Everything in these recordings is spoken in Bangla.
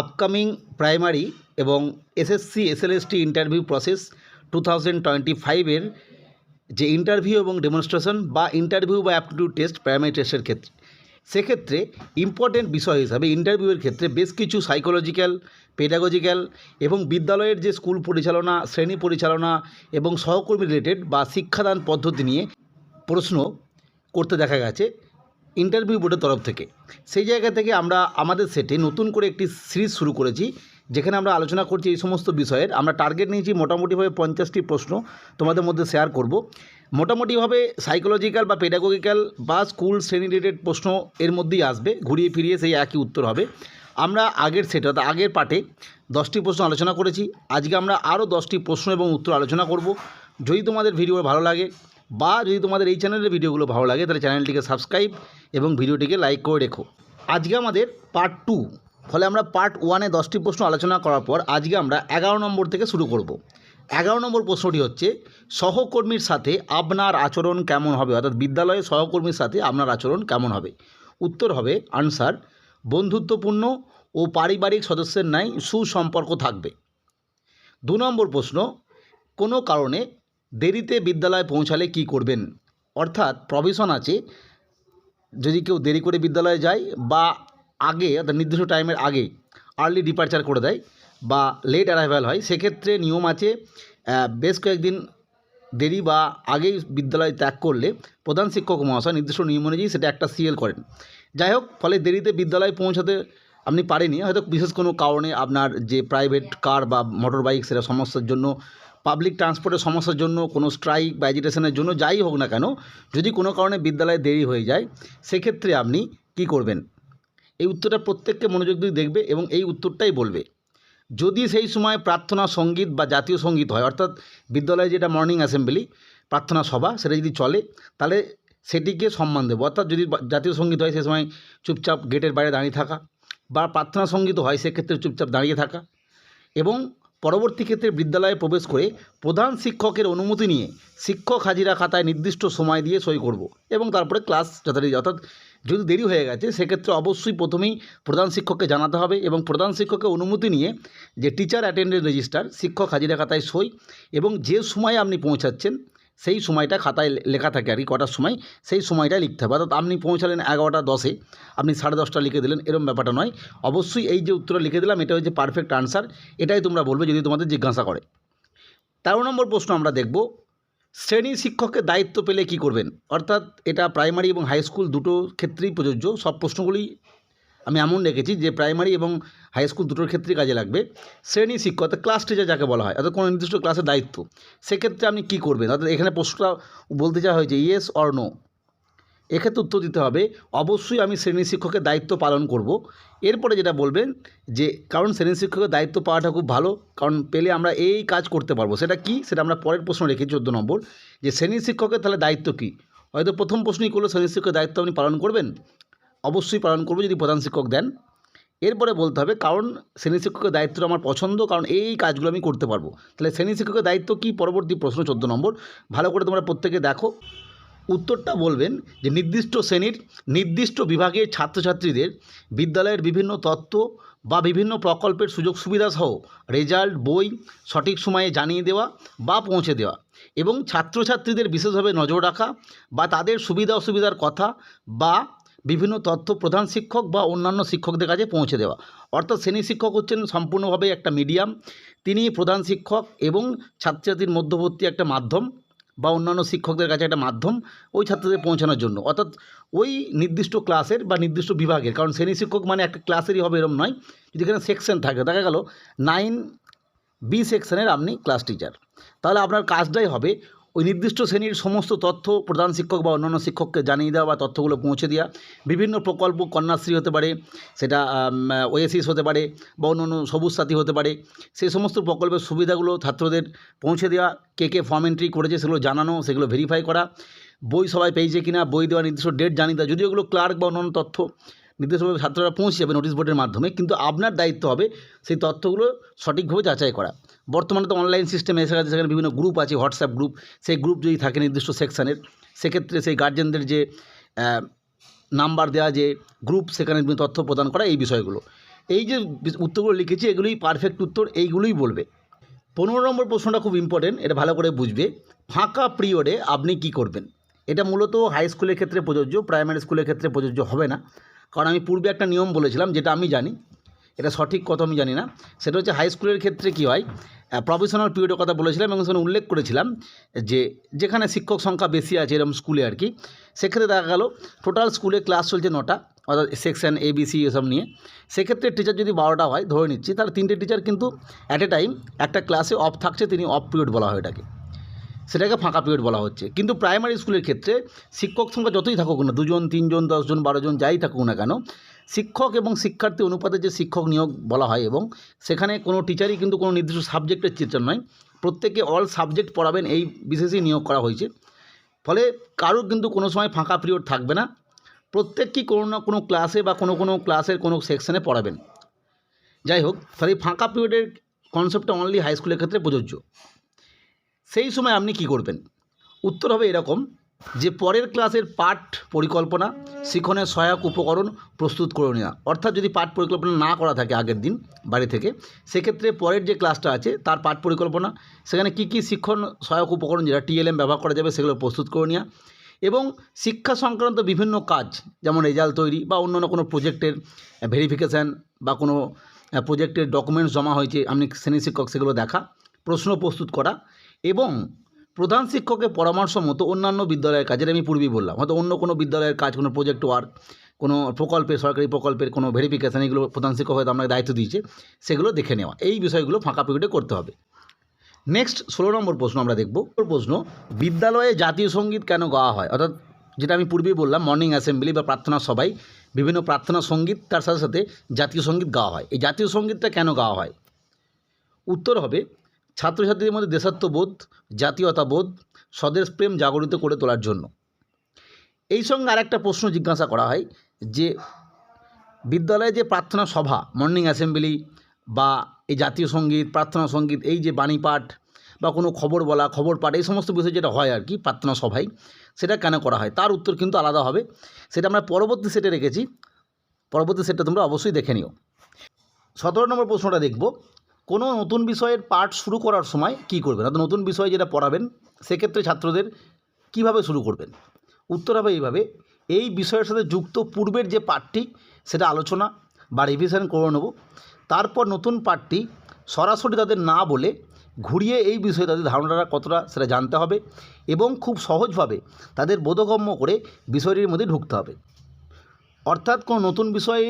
আপকামিং প্রাইমারি এবং SSC, SLST interview process two thousand twenty ফাইভের যে ইন্টারভিউ এবং ডেমনস্ট্রেশন বা ইন্টারভিউ বা অ্যাপটিটিউড টেস্ট প্রাইমারি টেস্টের ক্ষেত্রে। সেক্ষেত্রে ইম্পর্টেন্ট বিষয় হিসাবে ইন্টারভিউয়ের ক্ষেত্রে বেশ কিছু সাইকোলজিক্যাল, পেডাগজিক্যাল এবং বিদ্যালয়ের যে স্কুল পরিচালনা, শ্রেণি পরিচালনা এবং সহকর্মী রিলেটেড বা শিক্ষাদান পদ্ধতি নিয়ে প্রশ্ন করতে দেখা গেছে। ইন্টারভিউ বোর্ডের তরফ থেকে। সেই জায়গা থেকে আমরা আমাদের সেটে নতুন করে একটি সিরিজ শুরু করেছি, যেখানে আমরা আলোচনা করছি এই সমস্ত বিষয়ের। আমরা টার্গেট নিয়েছি মোটামুটিভাবে পঞ্চাশটি প্রশ্ন তোমাদের মধ্যে শেয়ার করব। মোটামুটিভাবে সাইকোলজিক্যাল বা পেডাগোগিক্যাল বা স্কুল শ্রেণি রিলেটেড প্রশ্ন এর মধ্যেই আসবে, ঘুরিয়ে ফিরিয়ে সেই একই উত্তর হবে। আমরা আগের সেট অর্থাৎ আগের পার্টে দশটি প্রশ্ন আলোচনা করেছি। আজকে আমরা আরও দশটি প্রশ্ন এবং উত্তর আলোচনা করব। যদি তোমাদের ভিডিও ভালো লাগে বা যদি তোমাদের এই চ্যানেলের ভিডিওগুলো ভালো লাগে, তাহলে চ্যানেলটিকে সাবস্ক্রাইব এবং ভিডিওটিকে লাইক করে রেখো। আজকে আমাদের পার্ট টু ফলে আমরা পার্ট ওয়ানে দশটি প্রশ্ন আলোচনা করার পর আজকে আমরা এগারো নম্বর থেকে শুরু করব। এগারো নম্বর প্রশ্নটি হচ্ছে, সহকর্মীর সাথে আপনার আচরণ কেমন হবে? অর্থাৎ বিদ্যালয়ে সহকর্মীর সাথে আপনার আচরণ কেমন হবে? উত্তর হবে আনসার বন্ধুত্বপূর্ণ ও পারিবারিক সদস্যের ন্যায় সুসম্পর্ক থাকবে। দু নম্বর প্রশ্ন, কোনো কারণে দেরিতে বিদ্যালয়ে পৌঁছালে কি করবেন? অর্থাৎ প্রভিশন আছে, যদি কেউ দেরি করে বিদ্যালয়ে যায় বা আগে, অর্থাৎ নির্দিষ্ট টাইমের আগে আর্লি ডিপার্চার করে দেয় বা লেট অ্যারাইভাল হয়, সেক্ষেত্রে নিয়ম আছে বেশ কয়েকদিন দেরি বা আগেই বিদ্যালয় ত্যাগ করলে প্রধান শিক্ষক মহাশয় নির্দিষ্ট নিয়ম অনুযায়ী সেটা একটা সিএল করেন। যাই হোক, ফলে দেরিতে বিদ্যালয়ে পৌঁছাতে আপনি পারেনি হয়তো বিশেষ কোনো কারণে আপনার যে প্রাইভেট কার বা মোটর বাইক সেটা সমস্যার জন্য পাবলিক ট্রান্সপোর্টের সমস্যার জন্য, কোনো স্ট্রাইক বা এজিটেশনের জন্য, যাই হোক না কেন, যদি কোনো কারণে বিদ্যালয়ে দেরি হয়ে যায়, সেক্ষেত্রে আপনি কি করবেন? এই উত্তরটা প্রত্যেককে মনোযোগ দিয়ে দেখবে এবং এই উত্তরটাই বলবে। যদি সেই সময় প্রার্থনা সংগীত বা জাতীয় সংগীত হয়, অর্থাৎ বিদ্যালয়ে যেটা মর্নিং অ্যাসেম্বলি প্রার্থনা সভা, সেটা যদি চলে, তাহলে সেটিকে সম্মান দেবো। অর্থাৎ যদি জাতীয় সংগীত হয়, সে সময় চুপচাপ গেটের বাইরে দাঁড়িয়ে থাকা, বা প্রার্থনা সংগীত হয়, সেক্ষেত্রে চুপচাপ দাঁড়িয়ে থাকা এবং পরবর্তী ক্ষেত্রে বিদ্যালয়ে প্রবেশ করে প্রধান শিক্ষকের অনুমতি নিয়ে শিক্ষক হাজিরা খাতায় নির্দিষ্ট সময় দিয়ে সই করব এবং তারপরে ক্লাস যথারীতি অর্থাৎ যদি দেরি হয়ে গেছে, সেক্ষেত্রে অবশ্যই প্রথমেই প্রধান শিক্ষককে জানাতে হবে এবং প্রধান শিক্ষকের অনুমতি নিয়ে যে টিচার অ্যাটেন্ডেন্ট রেজিস্টার শিক্ষক হাজিরা খাতায় সই এবং যে সময়ে আপনি পৌঁছাচ্ছেন সেই সময়টা খাতায় লেখা থাকে আর কি, কটার সময়? সেই সময়টা লিখতে হবে। অর্থাৎ আপনি পৌঁছালেন এগারোটা দশে, আপনি সাড়ে দশটা লিখে দিলেন এরকম ব্যাপারটা নয়। অবশ্যই এই যে উত্তর লিখে দিলাম, এটা হচ্ছে পারফেক্ট আনসার এটাই তোমরা বলবে যদি তোমাদের জিজ্ঞাসা করে। তেরো নম্বর প্রশ্ন আমরা দেখব, শ্রেণি শিক্ষকের দায়িত্ব পেলে কি করবেন? অর্থাৎ এটা প্রাইমারি এবং হাই স্কুল দুটো ক্ষেত্রেই প্রযোজ্য, সব প্রশ্নগুলি আমি এমন রেখেছি যে প্রাইমারি এবং হাই স্কুল দুটোর ক্ষেত্রে কাজে লাগবে। শ্রেণি শিক্ষক, অর্থাৎ ক্লাস টিচার যাকে বলা হয়, অর্থাৎ কোনো নির্দিষ্ট ক্লাসের দায়িত্ব। সেক্ষেত্রে আপনি কী করবেন? অর্থাৎ এখানে প্রশ্নটা বলতে চাওয়া হয়েছে ইয়েস অর নো এক্ষেত্রে উত্তর দিতে হবে, অবশ্যই আমি শ্রেণি শিক্ষকের দায়িত্ব পালন করব। এরপরে যেটা বলবেন যে, কারণ শ্রেণি শিক্ষকের দায়িত্ব পাওয়াটা খুব ভালো, কারণ পেলে আমরা এই কাজ করতে পারব। সেটা কি? সেটা আমরা পরের প্রশ্ন রেখেছি, চোদ্দ নম্বর। যে শ্রেণি শিক্ষকের তাহলে দায়িত্ব কী? হয়তো প্রথম প্রশ্নই করল, শ্রেণি শিক্ষকের দায়িত্ব আপনি পালন করবেন? অবশ্যই পালন করব যদি প্রধান শিক্ষক দেন। এরপরে বলতে হবে, কারণ শ্রেণি শিক্ষকের দায়িত্বটা আমার পছন্দ, কারণ এই কাজগুলো আমি করতে পারব। তাহলে শ্রেণি শিক্ষকের দায়িত্ব কি? পরবর্তী প্রশ্ন, চোদ্দ নম্বর। ভালো করে তোমরা প্রত্যেকে দেখো। উত্তরটা বলবেন যে নির্দিষ্ট শ্রেণির নির্দিষ্ট বিভাগের ছাত্রছাত্রীদের বিদ্যালয়ের বিভিন্ন তত্ত্ব বা বিভিন্ন প্রকল্পের সুযোগ সুবিধা সহ রেজাল্ট, বই সঠিক সময়ে জানিয়ে দেওয়া বা পৌঁছে দেওয়া এবং ছাত্রছাত্রীদের বিশেষভাবে নজর রাখা বা তাদের সুবিধা অসুবিধার কথা বা বিভিন্ন তথ্য প্রধান শিক্ষক বা অন্যান্য শিক্ষকদের কাছে পৌঁছে দেওয়া। অর্থাৎ শ্রেণি শিক্ষক হচ্ছেন সম্পূর্ণভাবে একটা মিডিয়াম তিনি প্রধান শিক্ষক এবং ছাত্রছাত্রীর মধ্যবর্তী একটা মাধ্যম বা অন্যান্য শিক্ষকদের কাছে একটা মাধ্যম ওই ছাত্রদের পৌঁছানোর জন্য। অর্থাৎ ওই নির্দিষ্ট ক্লাসের বা নির্দিষ্ট বিভাগের, কারণ শ্রেণি শিক্ষক মানে একটা ক্লাসেরই হবে এরম নয়। যদি এখানে সেকশন থাকে, দেখা গেল নাইন বি সেকশনের আপনি ক্লাস টিচার তাহলে আপনার কাজটাই হবে ওই নির্দিষ্ট শ্রেণির সমস্ত তথ্য প্রধান শিক্ষক বা অন্যান্য শিক্ষককে জানিয়ে দেওয়া বা তথ্যগুলো পৌঁছে দেওয়া, বিভিন্ন প্রকল্প কন্যাশ্রী হতে পারে, সেটা ওয়েসিস হতে পারে বা অন্যান্য সবুজ সাথী হতে পারে, সেই সমস্ত প্রকল্পের সুবিধাগুলো ছাত্রদের পৌঁছে দেওয়া, কে কে ফর্ম এন্ট্রি করেছে সেগুলো জানানো, সেগুলো ভেরিফাই করা, বই সবাই পেয়েছে কিনা, বই দেওয়া নির্দিষ্ট ডেট জানিয়ে দেওয়া, যদিও এগুলো ক্লার্ক বা অন্যান্য তথ্য নির্দিষ্টভাবে ছাত্ররা পৌঁছে যাবে নোটিশ বোর্ডের মাধ্যমে, কিন্তু আপনার দায়িত্ব হবে সেই তথ্যগুলো সঠিকভাবে যাচাই করা। বর্তমানে তো অনলাইন সিস্টেম এসে গেছে, সেখানে বিভিন্ন গ্রুপ আছে হোয়াটসঅ্যাপ গ্রুপ সেই গ্রুপ যদি থাকে নির্দিষ্ট সেকশানের সেক্ষেত্রে সেই গার্জেনদের যে নাম্বার দেওয়া যে গ্রুপ সেখানে তথ্য প্রদান করা এই বিষয়গুলো। এই যে উত্তরগুলো লিখেছি, এগুলোই পারফেক্ট উত্তর, এইগুলোই বলবে। পনেরো নম্বর প্রশ্নটা খুব ইম্পর্টেন্ট এটা ভালো করে বুঝবে। ফাঁকা পিরিয়ডে আপনি কি করবেন? এটা মূলত হাই স্কুলের ক্ষেত্রে প্রযোজ্য প্রাইমারি স্কুলের ক্ষেত্রে প্রযোজ্য হবে না। কারণ আমি পূর্বে একটা নিয়ম বলেছিলাম, যেটা আমি জানি এটা সঠিক কত আমি জানি না। সেটা হচ্ছে হাই স্কুলের ক্ষেত্রে কী হয় প্রফেশনাল পিরিয়ডের কথা বলেছিলাম এবং সেখানে উল্লেখ করেছিলাম যে যেখানে শিক্ষক সংখ্যা বেশি আছে এরকম স্কুলে আর কি, সেক্ষেত্রে দেখা গেল টোটাল স্কুলে ক্লাস চলছে নটা, অর্থাৎ সেকশন এ বি সি এসব নিয়ে। সেক্ষেত্রে টিচার যদি বারোটা হয়, ধরে নিচ্ছি, তাহলে তিনটে টিচার কিন্তু অ্যাট এ টাইম একটা ক্লাসে অফ থাকছে, তিনি অফ পিরিয়ড বলা হয় এটাকে। সেটাকে ফাঁকা পিরিয়ড বলা হচ্ছে। কিন্তু প্রাইমারি স্কুলের ক্ষেত্রে শিক্ষক সংখ্যা যতই থাকুক না দুজন, তিনজন, দশজন, বারোজন, যাই থাকুক না কেন শিক্ষক এবং শিক্ষার্থী অনুপাতে যে শিক্ষক নিয়োগ বলা হয় এবং সেখানে কোনো টিচারই কিন্তু কোনো নির্দিষ্ট সাবজেক্টের টিচার নয়। প্রত্যেকে অল সাবজেক্ট পড়াবেন, এই বিশেষই নিয়োগ করা হয়েছে। ফলে কারোর কিন্তু কোনো সময় ফাঁকা পিরিয়ড থাকবে না। প্রত্যেককেই কোনো না কোনো ক্লাসে বা কোনো কোনো ক্লাসের কোনো সেকশনে পড়াবেন। যাই হোক, তাহলে ফাঁকা পিরিয়ডের কনসেপ্টটা অনলি হাই স্কুলের ক্ষেত্রে প্রযোজ্য। সেই সময় আপনি কি করবেন? উত্তর হবে এরকম যে পরের ক্লাসের পাঠ পরিকল্পনা শিক্ষণের সহায়ক উপকরণ প্রস্তুত করে নেওয়া। অর্থাৎ যদি পাঠ পরিকল্পনা না করা থাকে আগের দিন বাড়ি থেকে, সেক্ষেত্রে পরের যে ক্লাসটা আছে, তার পাঠ পরিকল্পনা, সেখানে কী কী শিক্ষণ সহায়ক উপকরণ যেটা টিএলএম ব্যবহার করা যাবে সেগুলো প্রস্তুত করে নেওয়া এবং শিক্ষা সংক্রান্ত বিভিন্ন কাজ, যেমন রেজাল্ট তৈরি বা অন্যান্য কোনো প্রজেক্টের ভেরিফিকেশান বা কোনো প্রজেক্টের ডকুমেন্টস জমা হয়েছে, আপনি শ্রেণি শিক্ষক সেগুলো দেখা, প্রশ্ন প্রস্তুত করা এবং প্রধান শিক্ষকের পরামর্শ মতো অন্যান্য বিদ্যালয়ের কাজের আমি পূর্বেই বললাম। হয়তো অন্য কোনো বিদ্যালয়ের কাজ, কোনো প্রজেক্ট ওয়ার্ক কোনো প্রকল্পের, সরকারি প্রকল্পের কোনো ভেরিফিকেশান এগুলো প্রধান শিক্ষক হয়তো আপনাকে দায়িত্ব দিয়েছে, সেগুলো দেখে নেওয়া। এই বিষয়গুলো ফাঁকা পিরিয়ডে করতে হবে। নেক্সট ষোলো নম্বর প্রশ্ন আমরা দেখব। প্রশ্ন, বিদ্যালয়ে জাতীয় সংগীত কেন গাওয়া হয়? অর্থাৎ যেটা আমি পূর্বেই বললাম মর্নিং অ্যাসেম্বলি বা প্রার্থনা সবাই বিভিন্ন প্রার্থনা সংগীত, তার সাথে সাথে জাতীয় সংগীত গাওয়া হয়। এই জাতীয় সঙ্গীতটা কেন গাওয়া হয়? উত্তর হবে ছাত্রছাত্রীদের মধ্যে দেশাত্মবোধ, জাতীয়তাবোধ স্বদেশপ্রেম জাগরিত করে তোলার জন্য। এই সঙ্গে আরেকটা প্রশ্ন জিজ্ঞাসা করা হয় যে, বিদ্যালয়ে যে প্রার্থনা সভা মর্নিং অ্যাসেম্বলি বা এই জাতীয় সংগীত, প্রার্থনা সংগীত, এই যে বাণী পাঠ বা কোনো খবর বলা, খবর পাঠ, এই সমস্ত বিষয় যেটা হয় আর কি, প্রার্থনা সভায়, সেটা কেন করা হয়? তার উত্তর কিন্তু আলাদা হবে। সেটা আমরা পরবর্তী সেটে রেখেছি। পরবর্তী সেটটা তোমরা অবশ্যই দেখে নিও। সতেরো নম্বর প্রশ্নটা দেখব। কোনো নতুন বিষয়ের পাঠ শুরু করার সময় কী করবেন? অর্থাৎ নতুন বিষয় যেটা পড়াবেন, সেক্ষেত্রে ছাত্রদের কীভাবে শুরু করবেন? উত্তর হবে এইভাবে, এই বিষয়ের সাথে যুক্ত পূর্বের যে পাঠটি, সেটা আলোচনা বা রিভিশন করে নেব। তারপর নতুন পাঠটি সরাসরি তাদের না বলে ঘুরিয়ে এই বিষয়ে তাদের ধারণাটা কতটা সেটা জানতে হবে এবং খুব সহজভাবে তাদের বোধগম্য করে বিষয়টির মধ্যে ঢুকতে হবে। অর্থাৎ কোনো নতুন বিষয়ে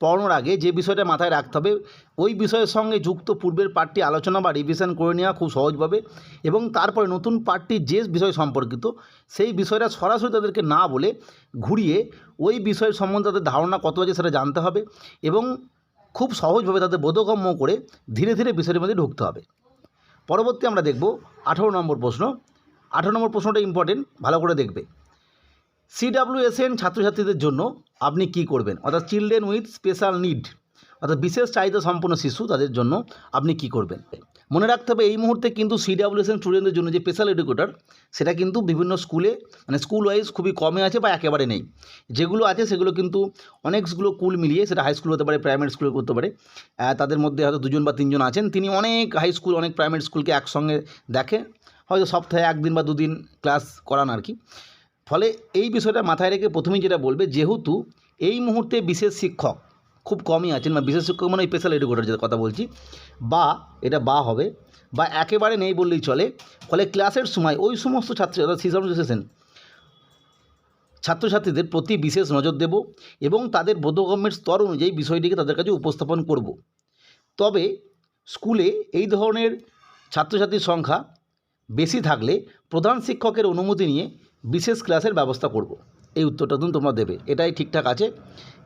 পড়ানোর আগে যে বিষয়টা মাথায় রাখতে হবে, ওই বিষয়ের সঙ্গে যুক্ত পূর্বের পাঠটি আলোচনা বা রিভিশন করে নেওয়া খুব সহজভাবে এবং তারপরে নতুন পাঠটি যে বিষয় সম্পর্কিত সেই বিষয়টা সরাসরি তাদেরকে না বলে ঘুরিয়ে ওই বিষয় সম্বন্ধে তাদের ধারণা কত আছে সেটা জানতে হবে এবং খুব সহজভাবে তাদের বোধগম্য করে ধীরে ধীরে বিষয়ের মধ্যে ঢুকতে হবে। পরবর্তী আমরা দেখব আঠেরো নম্বর প্রশ্ন। আঠেরো নম্বর প্রশ্নটা ইম্পর্টেন্ট ভালো করে দেখবে। সিডাব্লিউএসএন ছাত্রছাত্রীদের জন্য আপনি কি করবেন? অর্থাৎ চিলড্রেন উইথ স্পেশাল নিড অর্থাৎ বিশেষ চাহিদা সম্পন্ন শিশু তাদের জন্য আপনি কি করবেন? মনে রাখতে হবে এই মুহূর্তে কিন্তু সিডাব্লিউএসএন স্টুডেন্টদের জন্য যে স্পেশাল এডুকেটর সেটা কিন্তু বিভিন্ন স্কুলে মানে স্কুল ওয়াইজ খুবই কমে আছে বা একেবারে নেই। যেগুলো আছে সেগুলো কিন্তু অনেকগুলো কুল মিলিয়ে, সেটা হাই স্কুল হতে পারে প্রাইমারি স্কুল করতে পারে তাদের মধ্যে হয়তো দুজন বা তিনজন আছেন, তিনি অনেক হাই স্কুল অনেক প্রাইমারি স্কুলকে একসঙ্গে দেখে, হয়তো সপ্তাহে একদিন বা দুদিন ক্লাস করান আর কি। ফলে এই বিষয়টা মাথায় রেখে প্রথমেই যেটা বলবে, যেহেতু এই মুহূর্তে বিশেষ শিক্ষক খুব কমই আছেন, বা বিশেষ শিক্ষক মানে স্পেশাল এডুকেটর যেটা কথা বলছি, বা এটা বা হবে, বা একেবারে নেই বললেই চলে, ফলে ক্লাসের সময় ওই সমস্ত ছাত্র অর্থাৎ সিজন সেশন ছাত্রছাত্রীদের প্রতি বিশেষ নজর দেব এবং তাদের বোধগম্যের স্তর অনুযায়ী বিষয়টিকে তাদের কাছে উপস্থাপন করব। তবে স্কুলে এই ধরনের ছাত্রছাত্রীর সংখ্যা বেশি থাকলে প্রধান শিক্ষকের অনুমতি নিয়ে বিশেষ ক্লাসের ব্যবস্থা করব। এই উত্তরটা কিন্তু তোমরা দেবে। এটাই ঠিকঠাক আছে,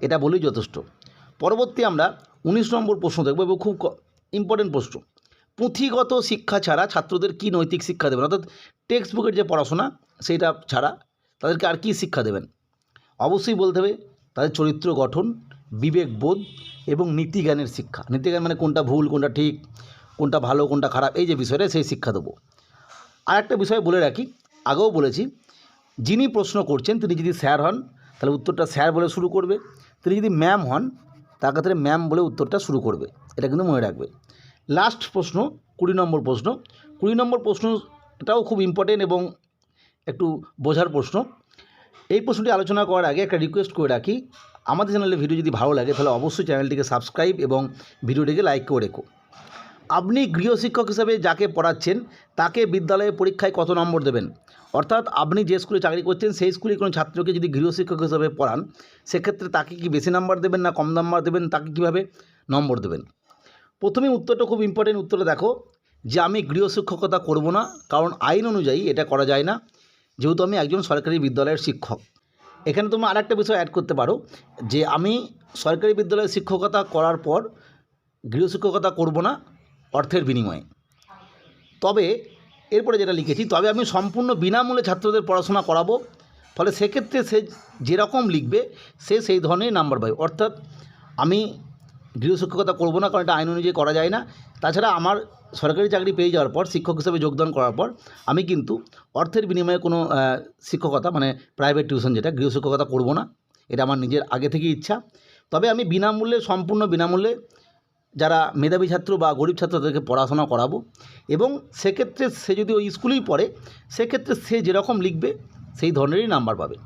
এটা বলেই যথেষ্ট। পরবর্তী আমরা উনিশ নম্বর প্রশ্ন দেখব এবং খুব ইম্পর্টেন্ট প্রশ্ন। পুঁথিগত শিক্ষা ছাড়া ছাত্রদের কি নৈতিক শিক্ষা দেবেন? অর্থাৎ টেক্সট বুকের যে পড়াশোনা সেইটা ছাড়া তাদেরকে আর কি শিক্ষা দেবেন? অবশ্যই বলতে হবে, তাদের চরিত্র গঠন বিবেকবোধ এবং নীতিজ্ঞানের শিক্ষা। নীতিজ্ঞান মানে কোনটা ভুল, কোনটা ঠিক, কোনটা ভালো, কোনটা খারাপ, এই যে বিষয়টা, সেই শিক্ষা দেবো। আর একটা বিষয় বলে রাখি, আগেও বলেছি যিনি প্রশ্ন করছেন, তিনি যদি স্যার হন, তাহলে উত্তরটা স্যার বলে শুরু করবে। তিনি যদি ম্যাম হন, তার ক্ষেত্রে ম্যাম বলে উত্তরটা শুরু করবে। এটা কিন্তু মনে রাখবে। লাস্ট প্রশ্ন, কুড়ি নম্বর প্রশ্ন। কুড়ি নম্বর প্রশ্নটাও খুব ইম্পর্টেন্ট এবং একটু বোঝার প্রশ্ন। এই প্রশ্নটি আলোচনা করার আগে একটা রিকোয়েস্ট করে রাখি। আমাদের চ্যানেলে ভিডিও যদি ভালো লাগে, তাহলে অবশ্যই চ্যানেলটিকে সাবস্ক্রাইব এবং ভিডিওটিকে লাইক করে রেখো। আপনি গৃহশিক্ষক হিসাবে যাকে পড়াচ্ছেন, তাকে বিদ্যালয়ে পরীক্ষায় কত নম্বর দেবেন? অর্থাৎ আপনি যে স্কুলে চাকরি করছেন, সেই স্কুলে কোনো ছাত্রকে যদি গৃহশিক্ষক হিসাবে পড়ান, সেক্ষেত্রে তাকে কি বেশি নাম্বার দেবেন না কম নাম্বার দেবেন? তাকে কীভাবে নম্বর দেবেন? প্রথমে উত্তরটা খুব ইম্পর্টেন্ট উত্তরটা দেখো যে আমি গৃহশিক্ষকতা করব না, কারণ আইন অনুযায়ী এটা করা যায় না। যেহেতু আমি একজন সরকারি বিদ্যালয়ের শিক্ষক। এখানে তোমরা আরেকটা বিষয় অ্যাড করতে পারো যে আমি সরকারি বিদ্যালয়ে শিক্ষকতা করার পর গৃহশিক্ষকতা করব না অর্থের বিনিময়ে। তবে এরপরে যেটা লিখেছি, তবে আমি সম্পূর্ণ বিনামূল্যে ছাত্রদের পড়াশোনা করাবো। ফলে সেক্ষেত্রে সে যেরকম লিখবে, সে সেই ধরনের নাম্বার পাবে। অর্থাৎ আমি গৃহশিক্ষকতা করব না, কারণ এটা আইন অনুযায়ী করা যায় না। তাছাড়া আমার সরকারি চাকরি পেয়ে যাওয়ার পর, শিক্ষক হিসেবে যোগদান করার পর, আমি কিন্তু অর্থের বিনিময়ে কোনো শিক্ষকতা মানে প্রাইভেট টিউশন যেটা, গৃহশিক্ষকতা করব না। এটা আমার নিজের আগে থেকেই ইচ্ছা। তবে আমি বিনামূল্যে, সম্পূর্ণ বিনামূল্যে যারা মেধাবী ছাত্র বা গরিব ছাত্র তাদেরকে পড়াশোনা করাবো এবং সেক্ষেত্রে সে যদি ওই স্কুলেই পড়ে, সেক্ষেত্রে সে যেরকম লিখবে, সেই ধরনেরই নাম্বার পাবে।